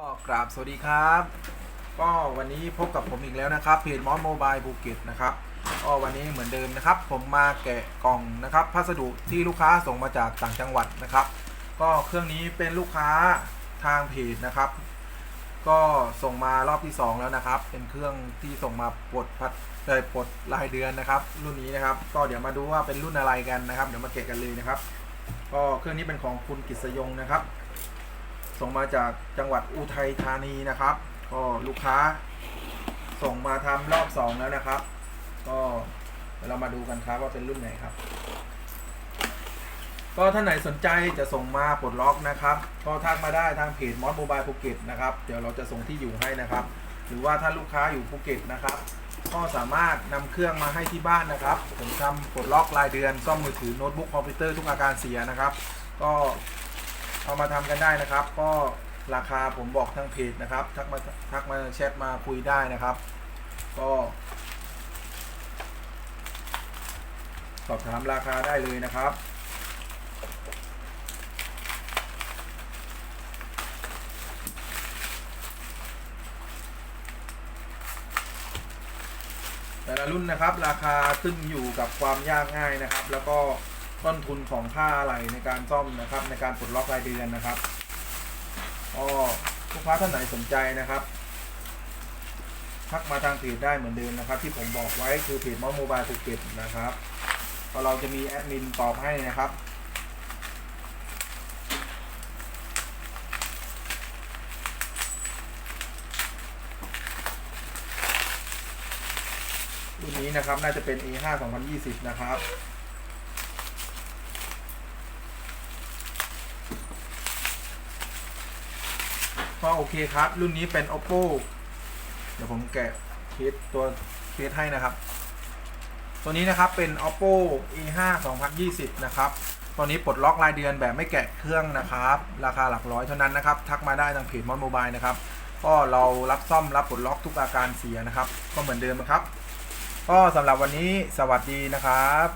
ก็กราบสวัสดีครับ ก็วันนี้พบกับผมอีกแล้วนะครับเพจมอสโมบายภูเก็ตนะครับก็วันนี้เหมือนเดิมนะครับ ผมมาแกะกล่องนะครับพัสดุที่ลูกค้าส่งมาจากต่างจังหวัดนะครับ ก็เครื่องนี้เป็นลูกค้าทางเพจนะครับ ก็ส่งมารอบที่ 2 แล้วนะครับ เป็นเครื่องที่ส่งมาปลดพัดเอ่อปลดรายเดือนนะครับ รุ่นนี้นะครับ ก็เดี๋ยวมาดูว่าเป็นรุ่นอะไรกันนะครับ เดี๋ยวมาเกะกันเลยนะครับ ก็เครื่องนี้เป็นของคุณกิษยงนะครับ ส่งมาจากจังหวัดอุทัยธานีนะครับ ก็ลูกค้า ส่งมาทำรอบสองแล้วนะครับ ก็เรามาดูกันครับว่าเป็นรุ่นไหนครับ ก็ท่านไหนสนใจจะส่งมาปลดล็อกนะครับ ก็ทักมาได้ทางเพจมอสโมบายภูเก็ตนะครับ เดี๋ยวเราจะส่งที่อยู่ให้นะครับ หรือว่าถ้าลูกค้าอยู่ภูเก็ตนะครับก็สามารถนำเครื่องมาให้ที่บ้านนะครับ ผมทำปลดล็อกรายเดือนซ่อมมือถือโน้ตบุ๊กคอมพิวเตอร์ทุกอาการเสียนะครับ ก็ เอามาทำกันได้นะครับ ก็ราคาผมบอกทางเพจนะครับ ทักมาทักมาแชทมาคุยได้นะครับ ก็สอบถามราคาได้เลยนะครับแต่ละรุ่นนะครับ ราคาขึ้นอยู่กับความยากง่ายนะครับ แล้วก็ ต้นทุนของค่าอะไรในการซ่อมนะครับ ในการปลดล็อกรายเดือนนะครับก็ลูกค้าท่านไหนสนใจนะครับทักมาทางเพจได้เหมือนเดิมนะครับ ที่ผมบอกไว้คือเพจมอโมบายภูเก็ตนะครับก็เราจะมีแอดมินตอบให้นะครับรุ่นนี้นะครับน่าจะเป็น A5 2020 นะครับ ก็โอเคครับ รุ่นนี้เป็น oppo เดี๋ยวผมแกะเคสตัวเคสให้นะครับ ตัวนี้นะครับเป็น oppo A5 2020 นะครับตัวนี้ปลดล็อกรายเดือนแบบไม่แกะเครื่องนะครับ ราคาหลักร้อยเท่านั้นนะครับ ทักมาได้ทางเพจมอนโมบายนะครับ ก็เรารับซ่อมรับปลดล็อกทุกอาการเสียนะครับ ก็เหมือนเดิมนะครับ ก็สำหรับวันนี้สวัสดีนะครับ